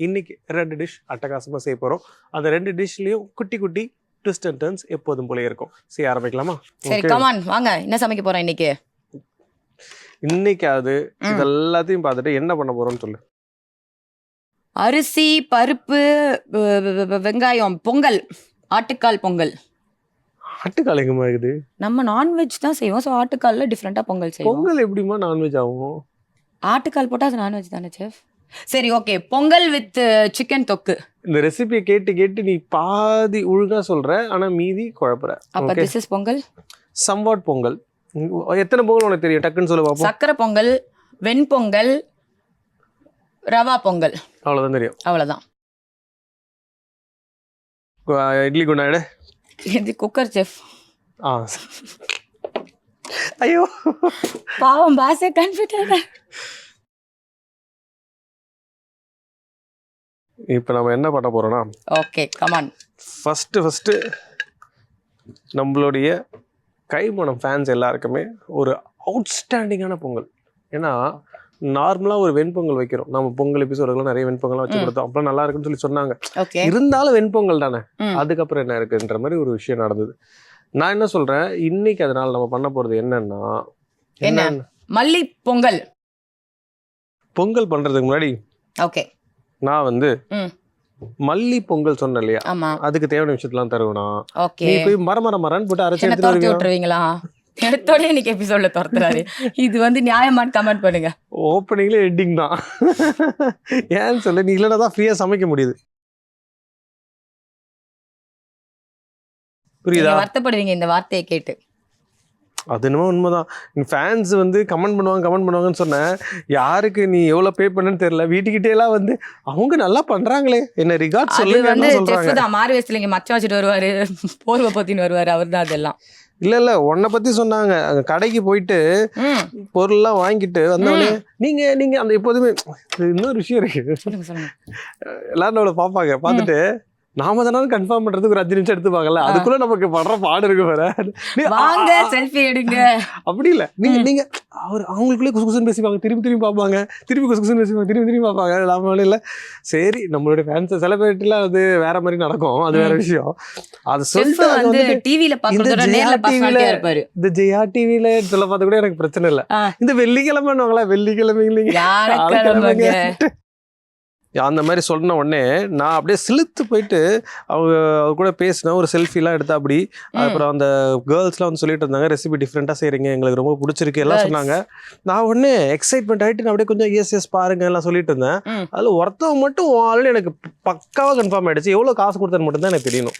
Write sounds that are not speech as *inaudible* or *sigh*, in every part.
இன்னைக்கு ரெண்டு டிஷ் அட்டகாசமாக செய்ய போகிறோம் அந்த ரெண்டு டிஷ்லேயும் குட்டி குட்டி ட்விஸ்ட் அண்ட் டர்ன்ஸ் எப்போதும் போல இருக்கும். செய்ய ஆரம்பிக்கலாமா? சரி. கமான் வாங்க. என்ன சமைக்க போறோம் இன்னைக்கு? இன்னைக்கு அது ம். இது எல்லாத்தையும் பார்த்துட்டு என்ன பண்ண போறோம்னு சொல்லு. அரிசி பருப்பு வெங்காயம் பொங்கல் ஆட்டுக்கால் பொங்கல். ஆட்டுக்கால் எங்கம்மா இருக்குது? நம்ம நான்வெஜ் தான் செய்வோம். ஸோ ஆட்டுக்கால்ல டிஃப்ரெண்டா பொங்கல் செய்வோம். பொங்கல் எப்படிமா நான்வெஜ் ஆகும்? ஆட்டுக்கால் போட்டா அது நான்வெஜ் தானே செஃப் சரி ஓகே பொங்கல் வித் சிக்கன் தொக்கு. இந்த ரெசிபியை கேட்டு கேட்டு நீ பாதி ஒழுங்கா சொல்ற ஆனா மீதி குழப்புற. அப்ப this is pongal? Somewhat pongal. எத்தனை பொங்கல் உனக்கு தெரியும்? டக்குன்னு சொல்லு பார்ப்போம் சக்கரை பொங்கல் வெண்பொங்கல் ரவா பொங்கல். அவ்வளவுதான் தெரியும். அவ்வளவுதான். கு- இட்லி இது குக்கர் செஃப் ஆ. ஐயோ. பாவம் பாசே கன்ஃபியூட்டர் இப்போ நம்ம என்ன பண்ண போறோம்னா ஓகே கமான் ஃபஸ்ட்டு ஃபஸ்ட்டு நம்மளுடைய கைமணம் ஃபேன்ஸ் எல்லாருக்குமே ஒரு அவுட்ஸ்டாண்டிங்கான பொங்கல். ஏன்னா நார்மலாக ஒரு வெண்பொங்கல் வைக்கிறோம். நம்ம பொங்கல் எபிசோடுகள்லாம் நிறைய வெண்பொங்கல்லாம் வச்சு. கொடுத்தோம். அப்பலாம் நல்லா இருக்குன்னு சொல்லி சொன்னாங்க. இருந்தாலும் வெண்பொங்கல் தானே. அதுக்கப்புறம் என்ன இருக்குன்ற மாதிரி ஒரு விஷயம் நடந்தது. நான் என்ன சொல்றேன்? இன்னைக்கு அதனால நம்ம பண்ண போறது என்னன்னா என்ன? மல்லி பொங்கல் பொங்கல் பண்றதுக்கு முன்னாடி ஓகே நான் வந்து. மல்லி பொங்கல் சொன்னேன் இல்லையா அதுக்கு தேவையான விஷயத்தெல்லாம் தருவேனா? ஓகே. நீ போய் மர மர மரன்னு போட்டு அரைச்சு வருவியா? விட்டுருவீங்களா? எடுத்தோடய இன்னைக்கு எபிசோட்ல துரத்துறாரு. இது வந்து நியாயமான்னு கமெண்ட் பண்ணுங்க. ஓப்பனிங்ல எட்டிங் தான். ஏன்னு சொல்லு நீ இல்லைன்னா தான் ஃப்ரீயா சமைக்க முடியுது. புரியுதா? வருத்தப்படுவீங்க இந்த வார்த்தையை கேட்டு. அது என்னமோ உண்மைதான். ஃபேன்ஸ் வந்து கமெண்ட் பண்ணுவாங்க கமெண்ட் பண்ணுவாங்கன்னு சொன்னேன். யாருக்கு நீ எவ்வளவு பே பண்ணன்னு தெரியல. வீட்டுக்கிட்டே எல்லாம் வந்து அவங்க நல்லா பண்றாங்களே. என்ன ரிகார்ட் அது வந்து செஃப் தான். மாறு வயசுல இங்க மச்சம் வச்சுட்டு வருவாரு. போர்வை பத்தின்னு வருவாரு. அவர் தான் அதெல்லாம். இல்ல இல்ல. உன்னை பத்தி சொன்னாங்க. அங்க கடைக்கு போயிட்டு பொருள்லாம் வாங்கிட்டு வந்தவொடனே நீங்க நீங்க அந்த எப்போதுமே இன்னொரு விஷயம் இருக்கு. எல்லாரும் நம்மள பார்ப்பாங்க. பார்த்துட்டு நாம தானே கன்ஃபார்ம் பண்றதுக்கு ஒரு அஞ்சு நிமிஷம் எடுத்துப்பாங்கல்ல? அதுக்குள்ள நமக்கு படுற பாடு இருக்கு வேற வாங்க செல்ஃபி எடுங்க. அப்படி இல்ல. நீங்க. நீங்க அவர் அவங்களுக்குள்ளே குசு குசுன்னு பேசிப்பாங்க திரும்பி திரும்பி பார்ப்பாங்க திரும்பி குசு குசுன்னு பேசிப்பாங்க திரும்பி திரும்பி பார்ப்பாங்க. நாம இல்ல. சரி நம்மளுடைய ஃபேன்ஸ் செலிபிரிட்டிலாம் அது வேற மாதிரி நடக்கும். அது வேற. விஷயம். அது சொல்லிட்டு வந்து டிவில பாக்குறதோட இந்த நேர்ல ல இருப்பாரு இந்த ஜெயா டிவில சொல்ல பார்த்து கூட எனக்கு பிரச்சனை இல்ல. இந்த வெள்ளிக்கிழமைன்னுவாங்களா வெள்ளிக்கிழமை இல்லைங்க அந்த மாதிரி சொன்ன உடனே நான் அப்படியே சிலுத்து போயிட்டு அவங்க அவர் கூட பேசினேன் ஒரு செல்ஃபிலாம் எடுத்தா அப்படி. அப்புறம் அந்த கேர்ள்ஸ்லாம் வந்து சொல்லிட்டு இருந்தாங்க ரெசிபி டிஃப்ரெண்ட்டாக செய்கிறீங்க எங்களுக்கு ரொம்ப பிடிச்சிருக்கு எல்லாம். சொன்னாங்க. நான் உடனே எக்ஸைட்மெண்ட் ஆகிட்டு நான் அப்படியே கொஞ்சம் எஸ் எஸ் பாருங்க எல்லாம் சொல்லிட்டு இருந்தேன். அதில் ஒருத்தவங்க மட்டும் ஆல்ரெடி எனக்கு பக்காவாக கன்ஃபார்ம் ஆயிடுச்சு. எவ்வளோ காசு கொடுத்தேன்னு மட்டும் தான் எனக்கு தெரியணும்?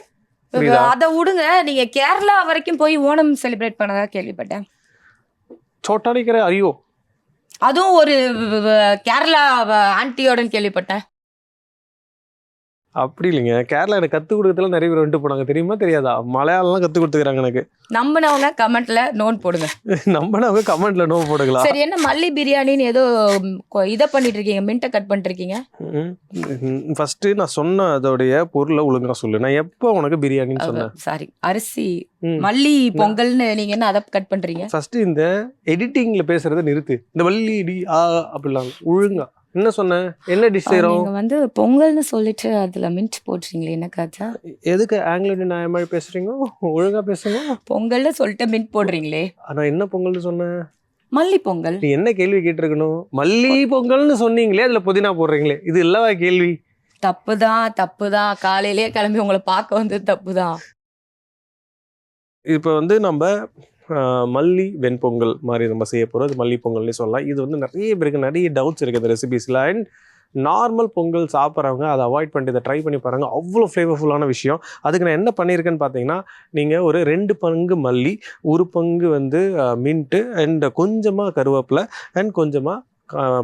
அத விடுங்க நீங்க கேரளா வரைக்கும் போய் ஓணம் செலிப்ரேட் பண்ணதா கேள்விப்பட்டேன். சோட்டாடிக்கிற ஐயோ. அதுவும் ஒரு கேரளா ஆன்டியோடன்னு கேள்விப்பட்டேன். அப்படி இல்லைங்க. கேரளா எனக்கு கற்றுக் கொடுக்கறதுல நிறைய பேர் வந்துட்டு போனாங்க. தெரியுமா? தெரியாதா? மலையாளம்லாம் கற்றுக் கொடுத்துக்கிறாங்க எனக்கு. நம்பினவங்க கமெண்ட்ல நோன் போடுங்க. *laughs* நம்பினவங்க கமெண்ட்ல நோ போடுங்களா? சரி என்ன மல்லி பிரியாணின்னு ஏதோ இத பண்ணிட்டு இருக்கீங்க மின்ட்டை கட் பண்ணிட்டு இருக்கீங்க ஃபர்ஸ்ட் நான் சொன்ன அதோடைய பொருளை ஒழுங்கா சொல்லு. நான் எப்போ உனக்கு பிரியாணின்னு சொன்னேன்? சாரி அரிசி. மல்லி பொங்கல்னு நீங்க என்ன அதை கட் பண்றீங்க? ஃபர்ஸ்ட் இந்த எடிட்டிங்ல பேசுறத நிறுத்து. இந்த வள்ளி டி ஆ அப்படிலாம். ஒழுங்கா. என்ன சொன்னேன் என்ன டிஷ் செய்றோம்? நீங்க வந்து பொங்கல்னு சொல்லிட்டு அதுல மின்ட் போட்டுறீங்களே என்ன காச்சா எதுக்கு ஆங்கில நியாய மாதிரி பேசுறீங்க? ஒழுங்கா பேசுங்க. பொங்கல்னு சொல்லிட்டு மின்ட் போடுறீங்களே. நான் என்ன பொங்கல்னு சொன்னேன் மல்லி பொங்கல். நீ என்ன கேள்வி கேட்டிருக்கணும்? மல்லி பொங்கல்னு சொன்னீங்களே அதுல புதினா போடுறீங்களே. இது இல்லவா கேள்வி? தப்புதான் தப்புதான் காலையிலேயே கிளம்பி உங்களை பார்க்க வந்து தப்புதான் இப்போ வந்து நம்ம மல்லி வெண்பொங்கல் மாதிரி நம்ம செய்ய போகிறோம் அது மல்லி பொங்கல்னே சொல்லலாம். இது வந்து நிறைய பேருக்கு நிறைய டவுட்ஸ் இருக்குது இந்த ரெசிபிஸில் அண்ட் நார்மல் பொங்கல் சாப்பிட்றவங்க அதை அவாய்ட் பண்ணிட்டு இதை ட்ரை பண்ணி பாருங்கள் அவ்வளோ ஃப்ளேவர்ஃபுல்லான விஷயம். அதுக்கு நான் என்ன பண்ணியிருக்கேன்னு பார்த்தீங்கன்னா நீங்கள் ஒரு ரெண்டு பங்கு மல்லி ஒரு பங்கு வந்து மின்ட்டு அண்ட் கொஞ்சமாக கருவேப்பிலை அண்ட் கொஞ்சமாக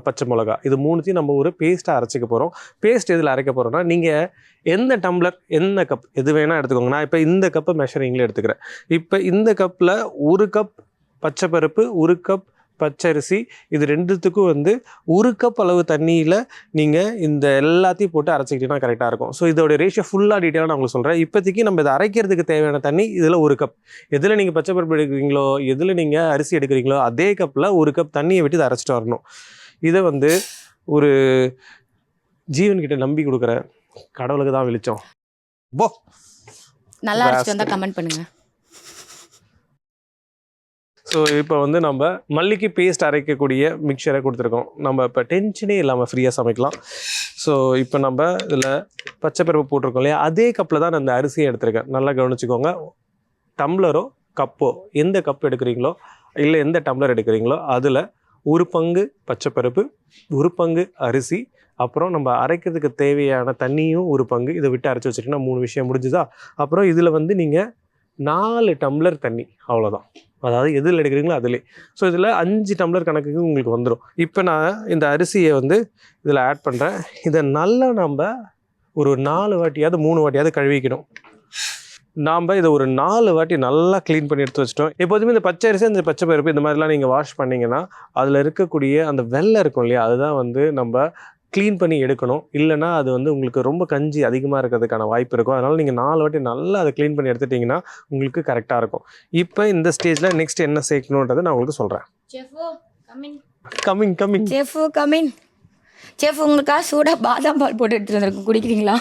பச்சை மிளகா. இது மூணுத்தையும் நம்ம ஒரு பேஸ்ட்டாக அரைச்சிக்க போகிறோம் பேஸ்ட் எதில் அரைக்க போகிறோம்னா நீங்கள் எந்த டம்ளர் எந்த கப் எது வேணால் எடுத்துக்கோங்க. நான் இப்போ இந்த கப்பை மெஷரிங்கில் எடுத்துக்கிறேன். இப்போ இந்த கப்பில் ஒரு கப் பச்சை பருப்பு ஒரு கப் பச்சரிசி. இது ரெண்டுத்துக்கும் வந்து ஒரு கப் அளவு தண்ணியில் நீங்கள் இந்த எல்லாத்தையும் போட்டு அரைச்சிக்கிட்டீங்கன்னா கரெக்டாக இருக்கும். ஸோ இதோட ரேஷியோ ஃபுல்லாக டீட்டெயிலாக நான் உங்களுக்கு சொல்கிறேன் இப்போதைக்கு நம்ம இதை அரைக்கிறதுக்கு தேவையான தண்ணி இதில் ஒரு கப் எதில் நீங்கள் பச்சைப்பருப்பு எடுக்கிறீங்களோ எதில் நீங்கள் அரிசி எடுக்கிறீங்களோ அதே கப்பில் ஒரு கப் தண்ணியை விட்டு இதை அரைச்சிட்டு வரணும். இதை வந்து ஒரு ஜீவன்கிட்ட நம்பி கொடுக்குற கடவுளுக்கு தான் வெளிச்சம். போ. நல்லா வந்தா கமெண்ட் பண்ணுங்க. ஸோ இப்போ வந்து நம்ம மல்லிக்கு பேஸ்ட் அரைக்கக்கூடிய மிக்சரை கொடுத்துருக்கோம். நம்ம இப்போ டென்ஷனே இல்லாமல் ஃப்ரீயாக சமைக்கலாம். ஸோ இப்போ நம்ம இதில் பச்சைப்பருப்பு போட்டிருக்கோம் இல்லையா? அதே கப்பில் தான் நான் இந்த அரிசியை எடுத்திருக்கேன். நல்லா கவனிச்சுக்கோங்க. டம்ளரோ கப்போ எந்த கப் எடுக்கிறீங்களோ இல்லை எந்த டம்ளர் எடுக்கிறீங்களோ அதில் ஒரு பங்கு பச்சைப்பருப்பு ஒரு பங்கு அரிசி அப்புறம் நம்ம அரைக்கிறதுக்கு தேவையான தண்ணியும் ஒரு பங்கு. இதை விட்டு அரைச்சி வச்சிட்டிங்கன்னா மூணு விஷயம் முடிஞ்சுதா? அப்புறம் இதில் வந்து நீங்கள் நாலு டம்ளர் தண்ணி அவ்வளோதான் அதாவது எதில் எடுக்கிறீங்களோ அதிலே. ஸோ இதில் அஞ்சு டம்ளர் கணக்குக்கு உங்களுக்கு வந்துடும் இப்போ நான் இந்த அரிசியை வந்து இதில் ஆட் பண்ணுறேன் இதை நல்லா நம்ம ஒரு நாலு வாட்டியாவது மூணு வாட்டியாவது கழுவிக்கணும். நாம் இதை ஒரு நாலு வாட்டி நல்லா க்ளீன் பண்ணி எடுத்து வச்சிட்டோம். எப்போதுமே இந்த பச்சை அரிசி அந்த பச்சை பருப்பு இந்த மாதிரிலாம் நீங்கள் வாஷ் பண்ணீங்கன்னா அதில் இருக்கக்கூடிய அந்த வெள்ளை இருக்கும் இல்லையா அதுதான் வந்து நம்ம க்ளீன் பண்ணி எடுக்கணும். இல்லைன்னா அது வந்து உங்களுக்கு ரொம்ப கஞ்சி அதிகமாக இருக்கிறதுக்கான வாய்ப்பு இருக்கும். அதனால் நீங்கள் நாலு வாட்டி நல்லா அதை க்ளீன் பண்ணி எடுத்துட்டிங்கன்னா உங்களுக்கு கரெக்டாக இருக்கும். இப்போ இந்த ஸ்டேஜில் நெக்ஸ்ட் என்ன சேர்க்கணுன்றதை நான் உங்களுக்கு சொல்கிறேன் coming coming chef coming chef உங்களுக்காக சூடா பாதாம் பால் போட்டு எடுத்துட்டு வந்திருக்கோம். குடிக்கிறீங்களா?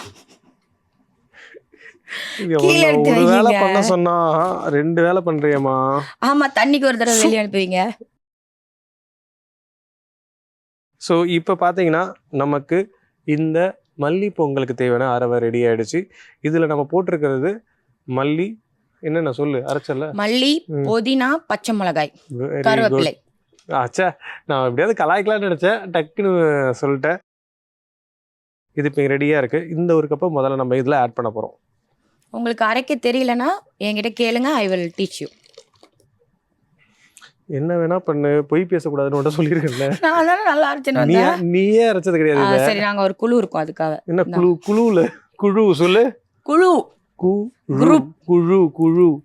ஒரு வேலை. பண்ண சொன்னா ரெண்டு வேலை பண்றியம்மா. ஆமா தண்ணிக்கு ஒரு தடவை வெளியே அனுப்புவீங்க. ஸோ இப்போ பார்த்தீங்கன்னா நமக்கு இந்த மல்லி பொங்கலுக்கு தேவையான அரவை ரெடி ஆயிடுச்சு. இதில் நம்ம போட்டிருக்கிறது மல்லி என்னென்ன சொல்லு அரைச்சல மல்லி. புதினா பச்சை மிளகாய் கருவேப்பிலை. ஆச்சா நான் எப்படியாவது கலாய்க்கலாம்னு நினச்சேன். டக்குன்னு சொல்லிட்டேன். இது இப்போ ரெடியாக இருக்குது இந்த ஒரு கப்பை முதல்ல நம்ம இதில் ஆட் பண்ண போகிறோம் உங்களுக்கு அரைக்க தெரியலனா என்கிட்ட கேளுங்க ஐ வில் டீச் யூ என்ன வேணா பண்ணு பொய் பேசக்கூடாதுன்னு மட்டும் சொல்லியிருக்கேன்ல. *laughs* நான் தானே நல்லா அரைச்சேன்னு நீ நீயே அரைச்சது கிடையாது. சரி நாங்க ஒரு குழு இருக்கோம் அதுக்காக. என்ன குழு குழுல குழு சொல்லு. குழு. குழு குழு.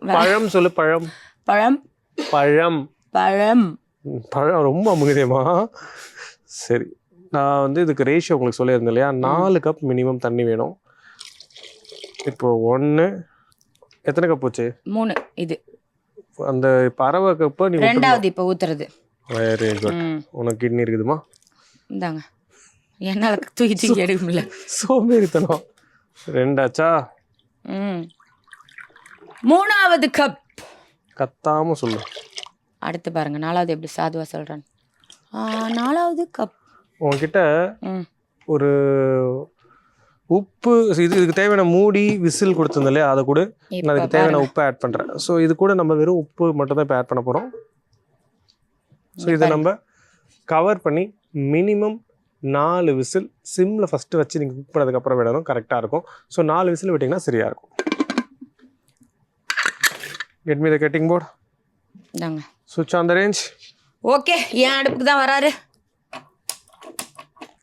வே- பழம் சொல்லு பழம். பழம். பழம். பழம். பழம் ரொம்ப அமுகுதேமா சரி நான் வந்து இதுக்கு ரேஷியோ உங்களுக்கு சொல்லியிருந்தேன் இல்லையா? நாலு கப் மினிமம் தண்ணி வேணும். இப்போ ஒன்று எத்தனை கப் போச்சு? மூணு இது. அந்த பறவை கப்பை நீ ரெண்டாவது இப்ப ஊத்துறது. வெரி குட் உனக்கு கிட்னி இருக்குதுமா? இந்தாங்க. என்னால தூக்கி தூக்கி எடுக்க முடியல. சோம்பேறித்தனம். ரெண்டாச்சா? ம். மூணாவது கப். கத்தாம சொல்லு. அடுத்து பாருங்க நாலாவது எப்படி சாதுவா சொல்றேன் நாலாவது கப். உன்கிட்ட ஒரு உப்பு இது இதுக்கு தேவையான மூடி விசில் கொடுத்துருந்தேன் இல்லையா? அதை கூட. நான் அதுக்கு தேவையான. உப்பை ஆட் பண்ணுறேன் ஸோ இது கூட நம்ம வெறும் உப்பு மட்டும் தான் இப்போ ஆட் பண்ண போகிறோம் ஸோ இதை. நம்ம கவர் பண்ணி மினிமம் நாலு விசில் சிம்மில் ஃபஸ்ட்டு வச்சு நீங்கள் குக் பண்ணதுக்கப்புறம் விடணும். கரெக்டாக இருக்கும். ஸோ நாலு விசில் விட்டிங்கன்னா சரியாக இருக்கும். Get me the cutting board இந்தாங்க. சுவிட்ச் ஆன் த ரேஞ்ச் ஓகே என் அடுப்புக்கு தான் வராரு.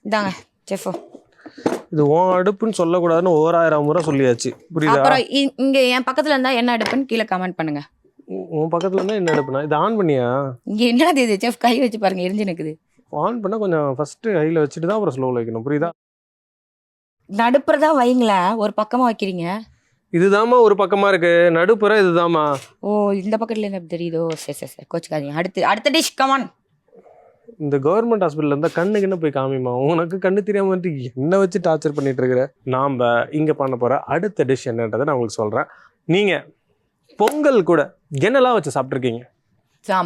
இந்தாங்க செஃபோ இது உன் அடுப்புன்னு சொல்லக்கூடாதுன்னு ஓராயிரம் முறை சொல்லியாச்சு. புரியுதா? அப்புறம் இ- இங்க என் பக்கத்துல இருந்தா என்ன அடுப்புன்னு கீழே கமெண்ட் பண்ணுங்க. உன் பக்கத்தில் இருந்தால் என்ன அடுப்புனா இது ஆன் பண்ணியா? இங்க என்னது இது? செஃப் கை வச்சு பாருங்க எரிஞ்சு நிக்குது. ஆன் பண்ணால் கொஞ்சம் ஃபஸ்ட்டு ஹையில் வச்சுட்டு தான் அப்புறம் ஸ்லோவில் வைக்கணும். புரியுதா? நடுப்புறதா வைங்களேன் ஒரு பக்கமா வைக்கிறீங்க. இதுதாம்மா ஒரு பக்கமாக இருக்கு. நடுப்புற இதுதாம்மா. ஓ இந்த பக்கத்துல இருந்து எப்படி தெரியுதோ? சரி சரி சரி. கோச்சுக்காதீங்க. அடுத்து அடுத்த டிஷ் கமான் இந்த கவர்மெண்ட் ஹாஸ்பிட்டல் இருந்தால் கண்ணுக்கு என்ன போய் காமிமா உனக்கு கண்ணு தெரியாம வந்துட்டு என்ன வச்சு டார்ச்சர் பண்ணிட்டு இருக்கிற? நாம் இங்கே பண்ண போகிற அடுத்த டிஷ் என்னன்றதை நான் உங்களுக்கு சொல்கிறேன் நீங்கள் பொங்கல் கூட என்னெல்லாம் வச்சு சாப்பிட்ருக்கீங்க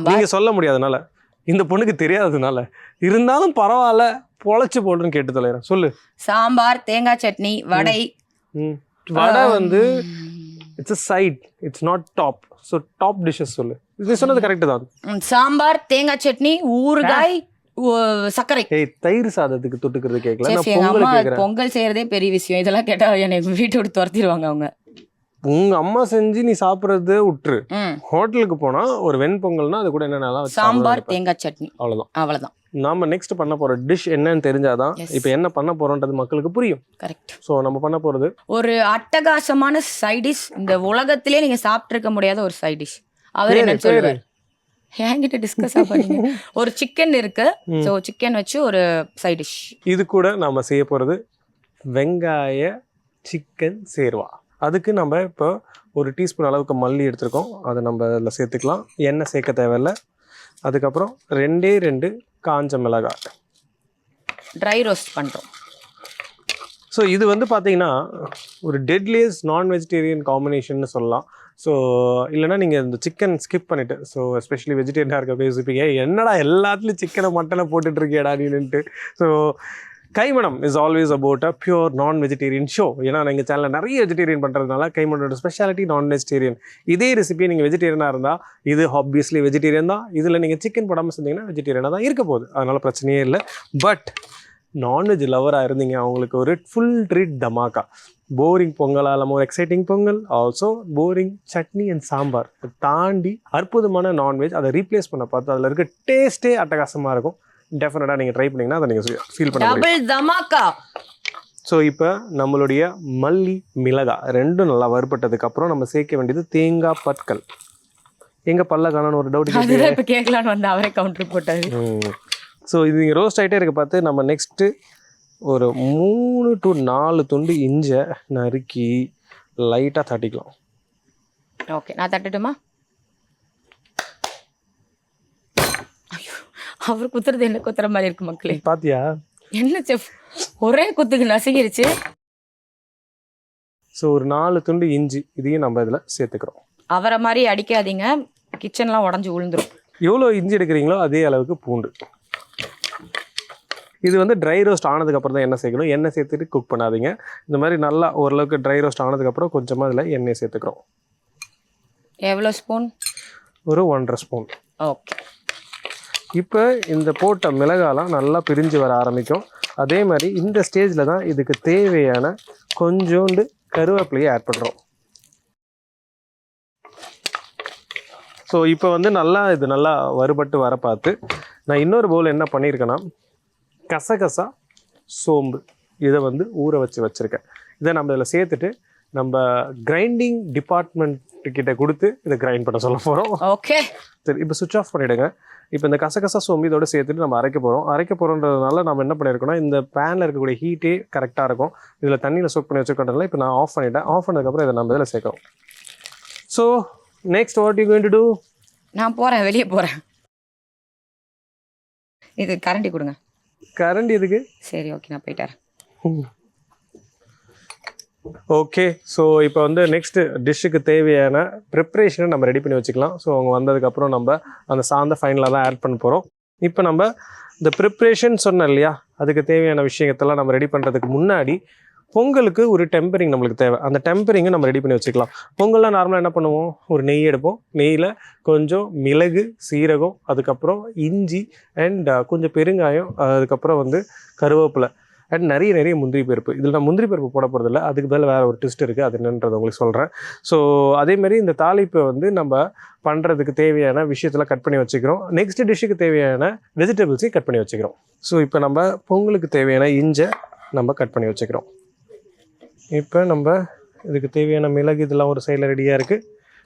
நீங்கள் சொல்ல முடியாதனால. இந்த பொண்ணுக்கு தெரியாததுனால. இருந்தாலும் பரவாயில்ல பொழைச்சு போடுன்னு கேட்டு தொலைகிறேன் சொல்லு. சாம்பார் தேங்காய் சட்னி வடை. வடை வந்து it's a side it's not top so top dishes சொல்லு. இது சொன்னது கரெக்டு தான். சாம்பார் தேங்காய் சட்னி ஊறுகாய் சர்க்கரை. தயிர் சாதத்துக்கு தொட்டுக்கிறது கேட்கல பொங்கல் செய்யறதே பெரிய விஷயம். இதெல்லாம் கேட்டா எனக்கு வீட்டை விட்டு துரத்திடுவாங்க அவங்க. உங்க அம்மா செஞ்சு நீ சாப்பிட்றதே விட்டுரு ம். ஹோட்டலுக்கு போனா ஒரு வெண்பொங்கல்னா அது கூட என்னென்னலாம் சாம்பார். தேங்காய் சட்னி. அவ்வளவுதான். அவ்வளவுதான். நாம நெக்ஸ்ட் பண்ண போற டிஷ் என்னன்னு தெரிஞ்சாதான். இப்போ என்ன பண்ண போறோன்றது மக்களுக்கு புரியும். கரெக்ட் ஸோ நம்ம பண்ண போறது ஒரு அட்டகாசமான சைடிஷ் இந்த உலகத்திலே நீங்க சாப்பிட்டிருக்க முடியாத ஒரு சைடிஷ் அவர் என்ன. சொல்லுவார்? என்கிட்ட டிஸ்கஸ் பண்ணீங்க. *laughs* ஒரு சிக்கன் இருக்கு. ஸோ சிக்கன் வச்சு ஒரு சைடிஷ் இது கூட நாம செய்ய போறது வெங்காய சிக்கன் சேர்வா. அதுக்கு நம்ம இப்போ ஒரு டீஸ்பூன் அளவுக்கு மல்லி எடுத்திருக்கோம். அதை நம்ம அதில் சேர்த்துக்கலாம். எண்ணெய் சேர்க்க தேவையில்ல. அதுக்கப்புறம் ரெண்டே ரெண்டு காஞ்ச மிளகாய். ட்ரை ரோஸ்ட் பண்றோம். ஸோ இது வந்து பார்த்தீங்கன்னா ஒரு டெட்லியஸ் நான் வெஜிடேரியன் காம்பினேஷன் சொல்லலாம். ஸோ இல்லைன்னா நீங்கள் இந்த சிக்கன் ஸ்கிப் பண்ணிவிட்டு ஸோ எஸ்பெஷலி வெஜிடேரியனாக இருக்க யோசிப்பீங்க என்னடா எல்லாத்துலேயும் சிக்கனை மட்டனை போட்டுட்டு இருக்கேடா நீன்ட்டு so Kaimanam is always about a pure non vegetarian show ஏன்னா எங்கள் சேனலில் நிறைய வெஜிடேரியன் பண்ணுறதுனால கைமணோட ஸ்பெஷாலிட்டி நான் வெஜிடேரியன் இதே ரெசிபியை நீங்கள் வெஜிடேரியனாக இருந்தால் இது ஆப்வியஸ்லி வெஜிடேரியன் தான். இதில் நீங்கள் சிக்கன் போடாமல் செஞ்சீங்கன்னா வெஜிடேரியனாக தான் இருக்க போகுது. அதனால் பிரச்சனையே இல்லை. பட் நான்வெஜ் லவராக இருந்தீங்க அவங்களுக்கு ஒரு ஃபுல் ட்ரீட் தமாக்கா போரிங் ஒரு exciting pongal. Also boring chutney and sambar. தாண்டி அற்புதமான நான்வெஜ் அதை ரீப்ளேஸ் பண்ண பார்த்து அதில் இருக்க டேஸ்ட்டே அட்டகாசமாக இருக்கும். டெஃபினட்டாக நீங்கள் ட்ரை பண்ணிங்கன்னா அதை நீங்கள் ஃபீல் பண்ண தமாக்கா ஸோ இப்போ நம்மளுடைய மல்லி மிளகா ரெண்டும் நல்லா வறுபட்டதுக்கு அப்புறம் நம்ம சேர்க்க வேண்டியது தேங்காய் பற்கள். எங்க பல்ல ஒரு டவுட் இப்ப கேட்கலான்னு வந்து அவரே கவுண்டர் போட்டாரு. ஸோ இது இங்கே ரோஸ்ட் ஆகிட்டே இருக்க பார்த்து நம்ம நெக்ஸ்ட்டு ஒரு மூணு டு நாலு துண்டு இஞ்சை நறுக்கி லைட்டாக தட்டிக்கலாம். ஓகே நான் தட்டட்டுமா? அவர் குத்துறது என்ன குத்துற மாதிரி இருக்கு மக்களே? பாத்தியா? என்ன செஃப்? ஒரே குத்துக்கு நசுங்கிருச்சு. ஸோ ஒரு நாலு துண்டு இஞ்சி இதையும் நம்ம இதில் சேர்த்துக்கிறோம். அவரை மாதிரி அடிக்காதீங்க. கிச்சன்லாம் உடஞ்சு விழுந்துரும் எவ்வளோ இஞ்சி எடுக்கிறீங்களோ அதே அளவுக்கு பூண்டு. இது வந்து ட்ரை ரோஸ்ட் ஆனதுக்கப்புறம் தான் எண்ணெய் சேர்க்கணும். எண்ணெய் சேர்த்துட்டு குக் பண்ணாதீங்க. இந்த மாதிரி நல்லா ஓரளவுக்கு ட்ரை ரோஸ்ட் ஆனதுக்கப்புறம் கொஞ்சமாக இதில் எண்ணெய் சேர்த்துக்கிறோம். எவ்வளோ ஸ்பூன்? ஒரு ஒன்றரை ஸ்பூன். ஓகே. இப்போ இந்த போட்ட மிளகாலாம் நல்லா பிரிஞ்சு வர ஆரம்பிக்கும். அதே மாதிரி இந்த ஸ்டேஜில் தான் இதுக்கு தேவையான கொஞ்சோண்டு கருவேப்பிலையை ஆட் பண்ணுறோம் ஸோ இப்போ வந்து நல்லா இது நல்லா வறுபட்டு வர பார்த்து நான் இன்னொரு பவுல் என்ன பண்ணியிருக்கேன்னா கசகசா சோம்பு. இதை வந்து ஊற வச்சு வச்சுருக்கேன். இதை நம்ம இதில் சேர்த்துட்டு நம்ம கிரைண்டிங் டிபார்ட்மெண்ட் கிட்ட கொடுத்து இதை கிரைண்ட் பண்ண சொல்ல போகிறோம் ஓகே. சரி இப்போ சுவிச் ஆஃப் பண்ணிவிடுங்க இப்போ இந்த கசகசா சோம்பு இதோட சேர்த்துட்டு நம்ம அரைக்க போகிறோம் அரைக்க போகிறோன்றதுனால நம்ம என்ன பண்ணியிருக்கோம்னா இந்த பேனில் இருக்கக்கூடிய ஹீட்டே கரெக்டாக இருக்கும். இதில் தண்ணியில் சோக் பண்ணி வச்சுருக்கோன்றதுனால இப்போ நான் ஆஃப் பண்ணிட்டேன். ஆஃப் பண்ணதுக்கப்புறம் இதை நம்ம இதில் சேர்க்கிறோம். So next what you going to do நான் போறேன் வெளியே போறேன். இது கரண்டி கொடுங்க. கரண்ட் இதுக்கு சரி ஓகே நான் போயிட்டாரேன் ஓகே ஸோ இப்போ வந்து நெக்ஸ்ட் டிஷ்ஷுக்கு தேவையான ப்ரிப்ரேஷனை நம்ம ரெடி பண்ணி வச்சுக்கலாம். ஸோ அவங்க வந்ததுக்கப்புறம் நம்ம அந்த சாந்த ஃபைனலாக தான் ஆட் பண்ண போகிறோம் இப்போ நம்ம இந்த ப்ரிப்ரேஷன் சொன்னேன் இல்லையா? அதுக்கு தேவையான விஷயத்தெல்லாம் நம்ம ரெடி பண்ணுறதுக்கு முன்னாடி பொங்கலுக்கு ஒரு டெம்பரிங் நம்மளுக்கு தேவை. அந்த டெம்பரிங்கை நம்ம ரெடி பண்ணி வச்சுக்கலாம். பொங்கல்லாம் நார்மலாக என்ன பண்ணுவோம்? ஒரு நெய் எடுப்போம். நெய்யில் கொஞ்சம் மிளகு சீரகம் அதுக்கப்புறம் இஞ்சி அண்ட் கொஞ்சம் பெருங்காயம் அதுக்கப்புறம் வந்து கருவேப்பிலை அண்ட் நிறைய நிறைய முந்திரி பருப்பு. இதில் நான் முந்திரி பருப்பு போட போகிறதில்ல அதுக்கு பதில் வேறு ஒரு ட்விஸ்ட் இருக்குது அது என்னன்றது உங்களுக்கு சொல்கிறேன் ஸோ அதேமாரி இந்த தாளிப்பை வந்து நம்ம பண்ணுறதுக்கு தேவையான விஷயத்தெல்லாம் கட் பண்ணி வச்சுக்கிறோம். நெக்ஸ்ட் டிஷ்ஷுக்கு தேவையான வெஜிடபிள்ஸையும் கட் பண்ணி வச்சுக்கிறோம். ஸோ இப்போ நம்ம பொங்கலுக்கு தேவையான இஞ்சை நம்ம கட் பண்ணி வச்சுக்கிறோம். இப்போ நம்ம இதுக்கு தேவையான மிளகு இதெல்லாம் ஒரு சைடில் ரெடியாக இருக்குது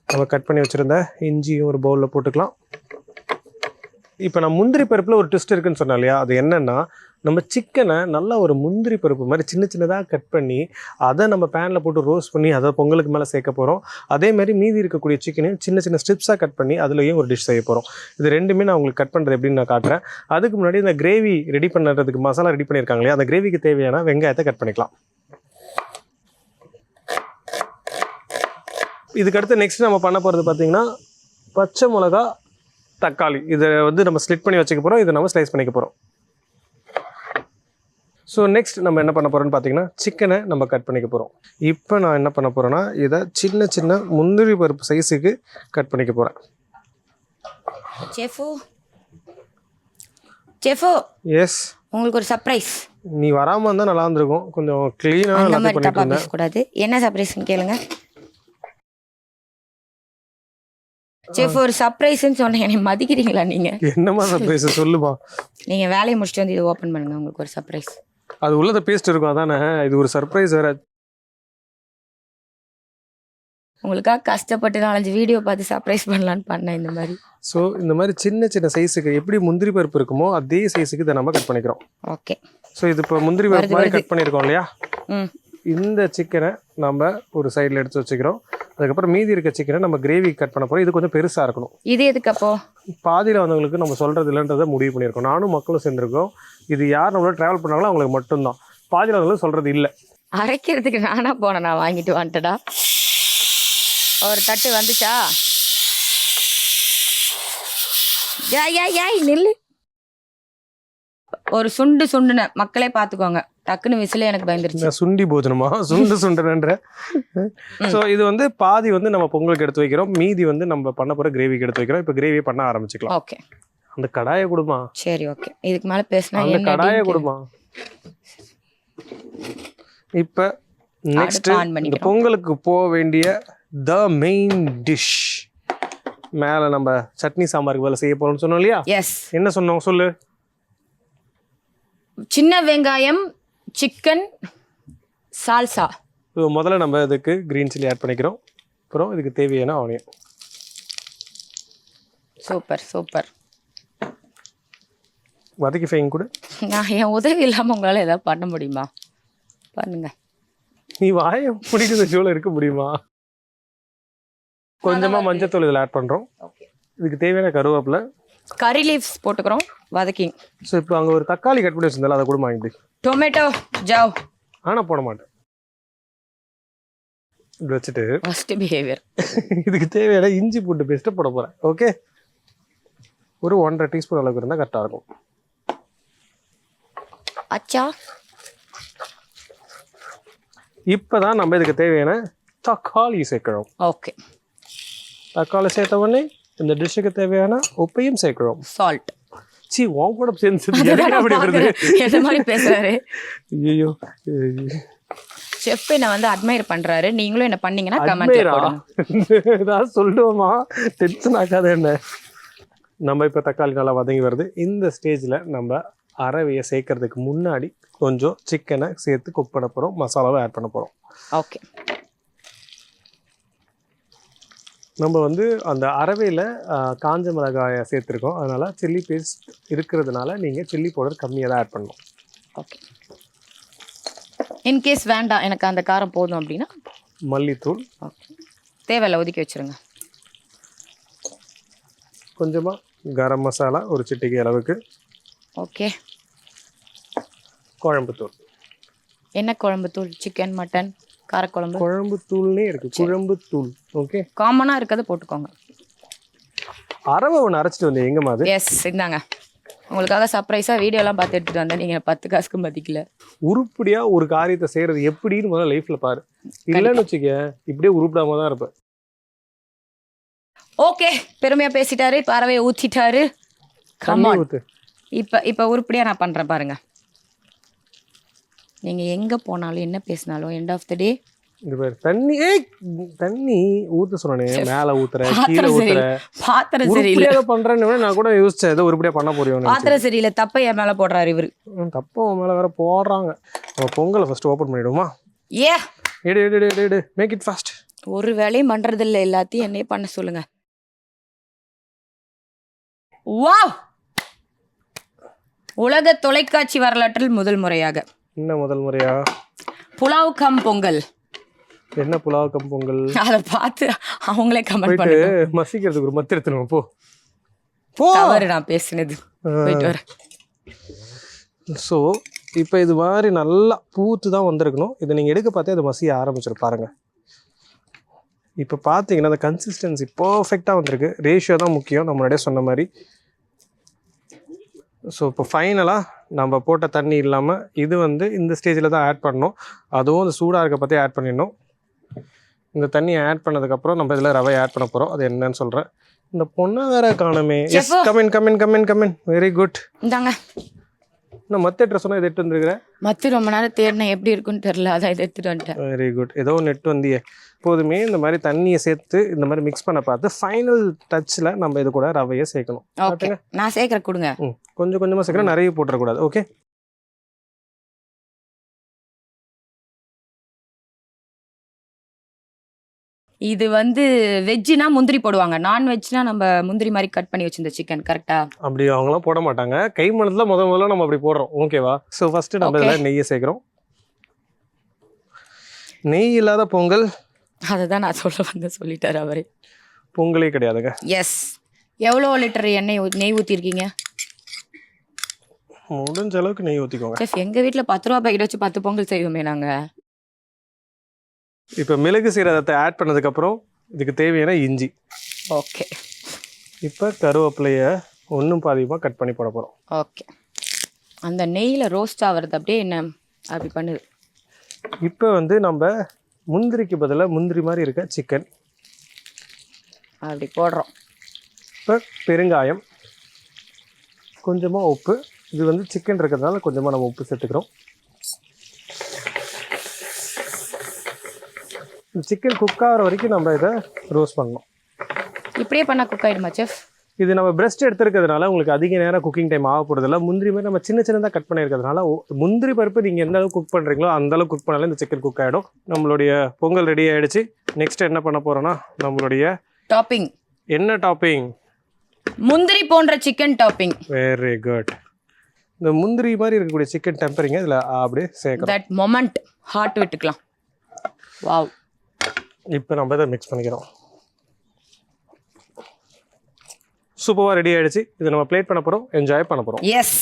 நம்ம கட் பண்ணி வச்சுருந்த இஞ்சியும் ஒரு பவுலில் போட்டுக்கலாம். இப்போ நான் முந்திரி பருப்பில் ஒரு ட்விஸ்ட் இருக்குன்னு சொன்னேன் இல்லையா? அது என்னென்னா நம்ம சிக்கனை நல்லா ஒரு முந்திரி பருப்பு மாதிரி சின்ன சின்னதாக கட் பண்ணி அதை நம்ம பேனில் போட்டு ரோஸ்ட் பண்ணி அதை பொங்கலுக்கு மேலே சேர்க்க போகிறோம் அதே மாதிரி மீதி இருக்கக்கூடிய சிக்கனையும் சின்ன சின்ன ஸ்ட்ரிப்ஸாக கட் பண்ணி அதுலேயும் ஒரு டிஷ் செய்ய போகிறோம் இது ரெண்டுமே நான் உங்களுக்கு கட் பண்ணுறது எப்படின்னு நான் காட்டுறேன். அதுக்கு முன்னாடி இந்த கிரேவி ரெடி பண்ணுறதுக்கு மசாலா ரெடி பண்ணியிருக்காங்க இல்லையா? அந்த கிரேவிக்கு தேவையான வெங்காயத்தை கட் பண்ணிக்கலாம். இதுக்கடுத்து நெக்ஸ்ட் நம்ம பண்ண போகிறது பார்த்தீங்கன்னா பச்சை மிளகா தக்காளி. இதை வந்து நம்ம ஸ்லிட் பண்ணி வச்சுக்க போகிறோம் இதை நம்ம ஸ்லைஸ் பண்ணிக்க போகிறோம் ஸோ நெக்ஸ்ட் நம்ம என்ன பண்ண போகிறோம்னு பார்த்தீங்கன்னா சிக்கனை நம்ம கட் பண்ணிக்க போகிறோம் இப்போ நான் என்ன பண்ண போகிறேன்னா இதை சின்ன சின்ன முந்திரி பருப்பு சைஸுக்கு கட் பண்ணிக்க போகிறேன் செஃபு. செஃபு. எஸ் உங்களுக்கு ஒரு சர்ப்ரைஸ் நீ வராமல் இருந்தால் நல்லா இருந்திருக்கும். கொஞ்சம் க்ளீனாக மாதிரி பண்ணிட்டு இருந்தேன். பேசக்கூடாது. என்ன சர்ப்ரைஸ்னு கேளுங்க. செஃப் ஒரு சர்ப்ரைஸ்ன்னு சொன்னேன். என்னை மதிக்கிறீங்களா நீங்க? என்னமா சர்ப்ரைஸ் சொல்லுமா? நீங்க வேலையை முடிச்சுட்டு வந்து இது ஓபன் பண்ணுங்க உங்களுக்கு ஒரு சர்ப்ரைஸ் அது உள்ளத பேஸ்ட் இருக்கும் அதானே? இது ஒரு சர்ப்ரைஸ் வேற. உங்களுக்காக கஷ்டப்பட்டு நாலஞ்சு வீடியோ பார்த்து சர்ப்ரைஸ் பண்ணலான்னு பண்ணேன் இந்த மாதிரி. ஸோ இந்த மாதிரி சின்ன சின்ன சைஸுக்கு எப்படி முந்திரி பருப்பு இருக்குமோ அதே சைஸுக்கு இதை நம்ம கட் பண்ணிக்கிறோம். ஓகே ஸோ இது இப்போ முந்திரி பருப்பு மாதிரி. கட் பண்ணியிருக்கோம் இல்லையா? இந்த சிக்கனை நம்ம ஒரு சைடில் எடுத்து வச்சுக்கிறோம். அதுக்கப்புறம் மீதி இருக்க சிக்கனை நம்ம கிரேவி கட் பண்ண போகிறோம் இது கொஞ்சம் பெருசாக இருக்கணும். இது எதுக்கு அப்போ? பாதியில் வந்தவங்களுக்கு நம்ம சொல்கிறது இல்லைன்றதை முடிவு பண்ணியிருக்கோம். நானும் மக்களும் சேர்ந்துருக்கோம். இது யார் நம்மளோட ட்ராவல் பண்ணாங்களோ அவங்களுக்கு மட்டும்தான். பாதியில் வந்தவங்களுக்கு சொல்கிறது இல்லை. அரைக்கிறதுக்கு நானா போனேன். நான் வாங்கிட்டு வந்துட்டடா ஒரு தட்டு வந்துச்சா? ஏய் ஏய் ஏய் நில்லு. ஒரு சுண்டு சுண்டுன மக்களே பாத்துக்கோங்க. டக்குன்னு விசில எனக்கு பயந்துருச்சு. சுண்டி போஜனமா சுண்டு சுண்டுன்ற ஸோ இது வந்து பாதி வந்து நம்ம பொங்கலுக்கு எடுத்து வைக்கிறோம். மீதி வந்து நம்ம பண்ண போற கிரேவிக்கு எடுத்து வைக்கிறோம். இப்போ கிரேவி பண்ண ஆரம்பிச்சுக்கலாம். ஓகே. அந்த கடாயை கொடுமா? சரி ஓகே. இதுக்கு மேல பேசினா அந்த கடாயை கொடுமா? இப்ப நெக்ஸ்ட் இந்த. பொங்கலுக்கு போக வேண்டிய த மெயின் டிஷ் மேல நம்ம சட்னி சாம்பாருக்கு வேலை செய்ய போறோம்னு சொன்னோம் இல்லையா? எஸ் என்ன சொன்னோம்? சொல்லு. சின்ன வெங்காயம் சிக்கன் சால்சா முதல்ல நம்ம இதுக்கு கிரீன் சில்லி ஆட் பண்ணிக்கிறோம். அப்புறம் இதுக்கு தேவையான ஆனியன் சூப்பர் சூப்பர். வதக்கி ஃபைன் கூட. நான் என் உதவி இல்லாம உங்களால ஏதாவது பண்ண முடியுமா? பண்ணுங்க. நீ வாய பிடிக்கிற ஷோல இருக்க முடியுமா? கொஞ்சமா மஞ்சத்தூள் இதில் ஆட் பண்றோம். ஓகே இதுக்கு தேவையான கருவேப்பிலை கறி லீவ்ஸ் போட்டுக்கிறோம். வதக்கி. ஸோ இப்போ அங்கே ஒரு தக்காளி கட் பண்ணி வச்சிருந்தால அதை கூட வாங்கிட்டு டொமேட்டோ ஜாவ். ஆனால் போட மாட்டேன். இப்படி வச்சுட்டு. ஃபர்ஸ்ட் பிஹேவியர் *laughs* இதுக்கு தேவையான இஞ்சி பூண்டு பேஸ்ட்டை போட போகிறேன் ஓகே ஒரு ஒன்றரை டீஸ்பூன் அளவுக்கு இருந்தால் கரெக்டாக இருக்கும். அச்சா. இப்போ தான் நம்ம இதுக்கு தேவையான தக்காளி சேர்க்கிறோம். ஓகே தக்காளி சேர்த்த உடனே இந்த டிஷ்ஷுக்கு தேவையான உப்பையும் சேர்க்கிறோம். சால்ட் சி உன் கூட சேர்ந்து அப்படி வருது எந்த மாதிரி பேசுறாரு? ஐயோ செஃப் என்ன வந்து அட்மையர் பண்றாரு. நீங்களும் என்ன பண்ணீங்கன்னா அட்மைரா போடுங்க. ஏதாவது சொல்லுவோமா? டென்ஷன் ஆகாத என்ன? நம்ம இப்போ தக்காளி நல்லா வதங்கி வருது. இந்த ஸ்டேஜில் நம்ம அரவையை சேர்க்கறதுக்கு முன்னாடி கொஞ்சம் சிக்கனை சேர்த்து குக் பண்ண போகிறோம் மசாலாவை ஆட் பண்ண போகிறோம் ஓகே நம்ம வந்து அந்த அரவையில் காஞ்ச மிளகாயை சேர்த்துருக்கோம். அதனால் சில்லி பேஸ்ட் இருக்கிறதுனால நீங்கள் சில்லி பவுடர் கம்மியாக தான் ஆட் பண்ணணும். ஓகே இன்கேஸ் வேண்டாம் எனக்கு அந்த காரம் போதும் அப்படின்னா? மல்லித்தூள். ஓகே தேவையில்ல ஒதுக்கி வச்சிருங்க. கொஞ்சமாக கரம் மசாலா ஒரு சிட்டிகை அளவுக்கு. ஓகே குழம்புத்தூள். என்ன குழம்பு தூள் சிக்கன் மட்டன் காரக்குழம்பு. குழம்பு தூள்னே இருக்கு. குழம்பு தூள். ஓகே காமனாக இருக்கிறத போட்டுக்கோங்க. அரவை ஒன்று அரைச்சிட்டு வந்தேன். எங்கம்மா அது? எஸ் இந்தாங்க. உங்களுக்காக சர்ப்ரைஸாக வீடியோலாம் பார்த்து எடுத்துட்டு வந்தேன். நீங்கள் பத்து காசுக்கு மதிக்கல. உருப்படியா ஒரு காரியத்தை செய்யறது எப்படின்னு முதல்ல லைஃப்ல பாரு. இல்லைன்னு வச்சுக்க இப்படியே உருப்படாம தான் இருப்ப. ஓகே பெருமையா பேசிட்டாரு. பறவையை ஊத்திட்டாரு. கமான் ஊத்து. இப்போ இப்போ உருப்படியா நான் பண்றேன் பாருங்க. நீங்க எங்க போனாலும் என்ன பேசினாலும் எண்ட் ஆஃப் த டே இது பாரு தண்ணி ஏய் தண்ணி ஊத்த சொன்னனே மேல ஊத்துற கீழே ஊத்துற. பாத்திரம் சரியில்லை உருப்படியாக பண்றேன்னு நான் கூட யோசிச்சேன் ஏதோ உருப்படியா பண்ண போறியோன்னு பாத்திரம் சரியில்லை தப்பை என் மேல போடுறாரு இவரு. தப்பா உன் மேல வேற போடுறாங்க. நம்ம பொங்கலை ஃபர்ஸ்ட் ஓபன் பண்ணிடுவோமா? ஏ! எடு எடு எடு, எடு எடு மேக் இட் ஃபாஸ்ட் ஒரு வேலையும் பண்றது இல்ல எல்லாத்தையும் என்னையே பண்ண சொல்லுங்க. வாவ் உலக தொலைக்காட்சி வரலாற்றில் முதல் முறையாக. என்ன முதல் முறையா? புலாவ் கம் பொங்கல். என்ன புலாவ் கம் பொங்கல்? அதை பார்த்து அவங்களே கமெண்ட் பண்ணுங்க. மசிக்கிறதுக்கு ஒரு மத்து எடுத்துருவோம் போ. போ. தவறு நான் பேசினது. போயிட்டு வரேன் ஸோ இப்போ இது மாதிரி நல்லா பூத்து தான் வந்திருக்கணும். இதை நீங்கள் எடுக்க பார்த்தே அது மசிய ஆரம்பிச்சிரு பாருங்க. இப்போ பார்த்தீங்கன்னா அந்த கன்சிஸ்டன்சி பர்ஃபெக்டாக வந்திருக்கு. ரேஷியோ தான் முக்கியம் நம்ம முன்னாடியே சொன்ன மாதிரி. ஸோ இப்போ ஃபைனலாக நம்ம போட்ட தண்ணி இல்லாமல் இது வந்து இந்த ஸ்டேஜில் தான் ஆட் பண்ணணும். அதுவும் அந்த சூடாக இருக்க பார்த்தே ஆட் பண்ணிடணும். இந்த தண்ணியை ஆட் பண்ணதுக்கப்புறம் நம்ம இதில் ரவை ஆட் பண்ண போகிறோம் அது என்னன்னு சொல்கிறேன் இந்த பொண்ணை வேற காணுமே yes. Come in come in come in come in very good இந்தாங்க. நான் மற்ற ட்ரெஸ் சொன்னால் இதை எடுத்து வந்துருக்கிறேன். மத்து ரொம்ப நேரம் தேடினேன் எப்படி இருக்குன்னு தெரியல. அதான் இதை எடுத்துட்டு வந்துட்டேன். வெரி குட் ஏதோ நெட் வந்தியே. எப்போதுமே இந்த மாதிரி தண்ணியை சேர்த்து இந்த மாதிரி மிக்ஸ் பண்ண பார்த்து ஃபைனல் டச்சில் நம்ம இது கூட ரவையை சேர்க்கணும். ஓகே நான் சேர்க்கற கொடுங்க. கொஞ்சம் கொஞ்சமாக சேர்க்கணும் நிறைய போட்டுறக்கூடாது. ஓகே இது வந்து வெஜ்ஜுனா முந்திரி போடுவாங்க. நான் வெஜ்னா நம்ம முந்திரி மாதிரி கட் பண்ணி வச்சிருந்த சிக்கன் கரெக்டா அப்படி அவங்களாம் போட மாட்டாங்க. கை மணத்தில் முத முதல்ல நம்ம அப்படி போடுறோம். ஓகேவா ஸோ ஃபஸ்ட்டு நம்ம. இதில் நெய்யை சேர்க்குறோம். நெய் இல்லாத பொங்கல் அதை தான் நான் சொல்ல வந்து சொல்லிட்டாரு அவரு. பொங்கலே கிடையாதுங்க. எஸ் எவ்வளோ லிட்டர் எண்ணெய் ஊ- நெய் ஊற்றிருக்கீங்க முடிஞ்ச அளவுக்கு நெய் ஊற்றிக்கோங்க செஃப் எங்கள் வீட்டில் பத்து ரூபா பாக்கெட் வச்சு பத்து பொங்கல் செய்வோமே நாங்கள் இப்போ மிளகு சீரகத்தை ஆட் பண்ணதுக்கப்புறம் இதுக்கு தேவையான இஞ்சி. ஓகே இப்போ கருவேப்பிலையை ஒன்றும் பாதியமாக கட் பண்ணி போட போகிறோம் ஓகே அந்த நெய்யில் ரோஸ்ட் ஆகிறது அப்படியே என்ன அப்படி பண்ணுது? இப்போ வந்து நம்ம முந்திரிக்கு பதிலாக முந்திரி மாதிரி இருக்க சிக்கன் அப்படி போடுறோம். இப்போ பெருங்காயம் கொஞ்சமாக உப்பு. இது வந்து சிக்கன் இருக்கிறதுனால கொஞ்சமாக நம்ம உப்பு சேர்த்துக்கிறோம். சிக்கன் குக் ஆகிற வரைக்கும் நம்ம இதை ரோஸ்ட் பண்ணணும். இப்படியே பண்ணால் குக் ஆகிடுமா செஃப் இது நம்ம பிரஸ்ட் எடுத்துருக்கிறதுனால உங்களுக்கு அதிக நேரம் குக்கிங் டைம் ஆக போகிறதில்ல முந்திரி மாதிரி நம்ம சின்ன சின்னதாக கட் பண்ணியிருக்கிறதுனால முந்திரி பருப்பு நீங்கள் எந்த அளவுக்கு குக் பண்ணுறீங்களோ அந்த அளவுக்கு குக் பண்ணாலே இந்த சிக்கன் குக் ஆகிடும் நம்மளுடைய பொங்கல் ரெடி ஆகிடுச்சு நெக்ஸ்ட் என்ன பண்ண போகிறோன்னா நம்மளுடைய டாப்பிங் என்ன டாப்பிங் முந்திரி போன்ற சிக்கன் டாப்பிங் வெரி குட் இந்த முந்திரி மாதிரி இருக்கக்கூடிய சிக்கன் டெம்பரிங்க இதில் அப்படியே சேர்க்குறோம் தட் மொமெண்ட் ஹார்ட் விட்டுக்கலாம். வாவ் இப்போ நம்ம இதை மிக்ஸ் பண்ணிக்கிறோம். சூப்பராக ரெடி ஆயிடுச்சு. இதை நம்ம பிளேட் பண்ண போகிறோம் என்ஜாய் பண்ண போகிறோம் எஸ்